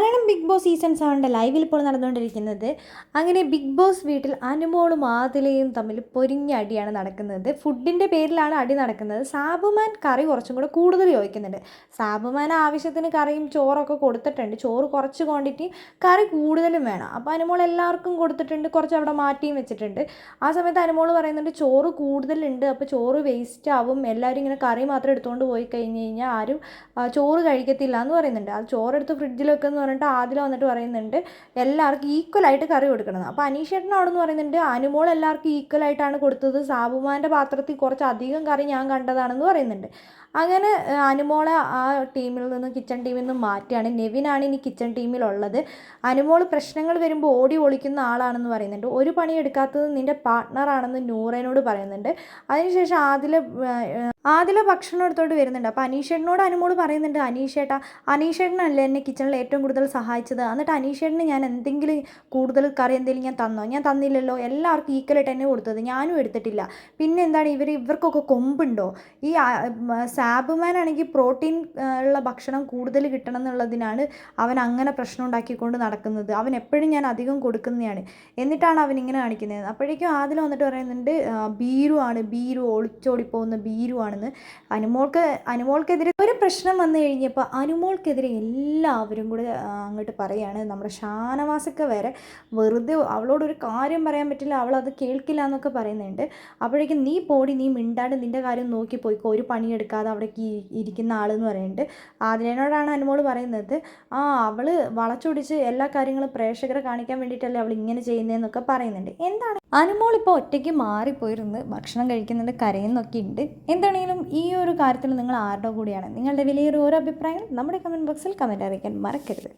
Malayalam big Boss season സെവന്റെ ലൈവിൽ ഇപ്പോൾ നടന്നുകൊണ്ടിരിക്കുന്നത്. അങ്ങനെ ബിഗ് ബോസ് വീട്ടിൽ അനുമോളും ആതിലയും തമ്മിൽ പൊരിഞ്ഞ അടിയാണ് നടക്കുന്നത്. ഫുഡിന്റെ പേരിലാണ് അടി നടക്കുന്നത്. സാബുമാൻ കറി കുറച്ചും കൂടെ കൂടുതൽ ചോദിക്കുന്നുണ്ട്. സാബുമാൻ ആവശ്യത്തിന് കറിയും ചോറൊക്കെ കൊടുത്തിട്ടുണ്ട്. ചോറ് കുറച്ച് ക്വാണ്ടിറ്റി കറി കൂടുതലും വേണം. അപ്പോൾ അനുമോൾ എല്ലാവർക്കും കൊടുത്തിട്ടുണ്ട്. കുറച്ച് അവിടെ മാറ്റിയും വെച്ചിട്ടുണ്ട്. ആ സമയത്ത് അനുമോൾ പറയുന്നുണ്ട് ചോറ് കൂടുതലുണ്ട്. അപ്പോൾ ചോറ് വേസ്റ്റ് ആവും. എല്ലാവരും ഇങ്ങനെ കറി മാത്രം എടുത്തുകൊണ്ട് പോയി കഴിഞ്ഞ് കഴിഞ്ഞാൽ ആരും ചോറ് കഴിക്കത്തില്ല എന്ന് പറയുന്നുണ്ട്. ആ ചോറെടുത്ത് ഫ്രിഡ്ജിൽ വെക്കുമെന്ന് പറഞ്ഞിട്ട് ആദില വന്നിട്ട് പറയുന്നുണ്ട് എല്ലാവർക്കും ഈക്വലായിട്ട് കറി കൊടുക്കണം. അപ്പോൾ അനീഷേട്ടൻ അവിടെ നിന്ന് പറയുന്നുണ്ട് അനുമോൾ എല്ലാവർക്കും ഈക്വലായിട്ടാണ് കൊടുത്തത് സാബുമാന്റെ പാത്രത്തിൽ കുറച്ച് അധികം കറി ഞാൻ കണ്ടതാണെന്ന് പറയുന്നുണ്ട്. അങ്ങനെ അനുമോളെ ആ ടീമിൽ നിന്ന് കിച്ചൺ ടീമിൽ നിന്ന് മാറ്റിയാണ്. നെവിനാണ് ഇനി കിച്ചൺ ടീമിലുള്ളത് അനുമോൾ പ്രശ്നങ്ങൾ വരുമ്പോൾ ഓടി ഒളിക്കുന്ന ആളാണെന്ന് പറയുന്നുണ്ട്. ഒരു പണി എടുക്കാത്തത് നിന്റെ പാർട്ട്ണറാണെന്ന് നൂറേനോട് പറയുന്നുണ്ട്. അതിനുശേഷം ആദില ആദില ഭക്ഷണം എടുത്തോട്ട് വരുന്നുണ്ട്. അപ്പോൾ അനീഷേട്ടനോട് അനുമോൾ പറയുന്നുണ്ട് അനീഷേട്ടാ അനീഷേട്ടനല്ലേ എന്നെ കിച്ചണിൽ ഏറ്റവും കൂടുതൽ സഹായിച്ചത്. എന്നിട്ട് അനീഷേട്ടന് ഞാൻ എന്തെങ്കിലും കൂടുതൽ കറി എന്തെങ്കിലും ഞാൻ തന്നോ? ഞാൻ തന്നില്ലല്ലോ. എല്ലാവർക്കും ഈക്വലായിട്ട് തന്നെ കൊടുത്തത്. ഞാനും എടുത്തിട്ടില്ല. പിന്നെ എന്താണ്? ഇവർ ഇവർക്കൊക്കെ കൊമ്പുണ്ടോ? ഈ സാബ്മാനാണെങ്കിൽ പ്രോട്ടീൻ ഉള്ള ഭക്ഷണം കൂടുതൽ കിട്ടണം എന്നുള്ളതിനാണ് അവൻ അങ്ങനെ പ്രശ്നം ഉണ്ടാക്കിക്കൊണ്ട് നടക്കുന്നത്. അവൻ എപ്പോഴും ഞാൻ അധികം കൊടുക്കുന്നതാണ്. എന്നിട്ടാണ് അവൻ ഇങ്ങനെ കാണിക്കുന്നത്. അപ്പോഴേക്കും ആദില വന്നിട്ട് പറയുന്നുണ്ട് ബീരു ആണ്. ബീരു ഒളിച്ചോടിപ്പോകുന്ന ബീരു ആണെന്ന് അനുമോൾക്ക് അനുമോൾക്കെതിരെ ഒരു പ്രശ്നം വന്നു കഴിഞ്ഞപ്പോൾ അനുമോൾക്കെതിരെ എല്ലാവരും കൂടെ അങ്ങോട്ട് പറയുകയാണ് നമ്മുടെ ഷാനവാസൊക്കെ വരെ വെറുതെ അവളോടൊരു കാര്യം പറയാൻ പറ്റില്ല അവൾ അത് കേൾക്കില്ല എന്നൊക്കെ പറയുന്നുണ്ട്. അപ്പോഴേക്കും നീ പോടി നീ മിണ്ടാണ്ട് നിന്റെ കാര്യം നോക്കി പോയിക്കോ. ഒരു പണിയെടുക്കാതെ അവിടേക്ക് ഇ- ഇരിക്കുന്ന ആളെന്ന് പറയുന്നുണ്ട്. ആതിരനോടാണ് അനുമോൾ പറയുന്നത് ആ അവൾ വളച്ചൊടിച്ച് എല്ലാ കാര്യങ്ങളും പ്രേക്ഷകരെ കാണിക്കാൻ വേണ്ടിയിട്ടല്ലേ അവൾ ഇങ്ങനെ ചെയ്യുന്നതെന്നൊക്കെ പറയുന്നുണ്ട്. എന്താണ് അനുമോൾ ഇപ്പോൾ ഒറ്റയ്ക്ക് മാറിപ്പോയിരുന്ന് ഭക്ഷണം കഴിക്കുന്നുണ്ട് കരയുന്നൊക്കെ ഉണ്ട്. എന്താണെങ്കിലും ഈ ഒരു കാര്യത്തിൽ നിങ്ങൾ ആരുടെ കൂടിയാണ്? നിങ്ങളുടെ വിലയേറിയ ഓരോ അഭിപ്രായങ്ങൾ നമ്മുടെ കമന്റ് ബോക്സിൽ കമന്റ് അറിയിക്കാൻ മറക്കരുത്.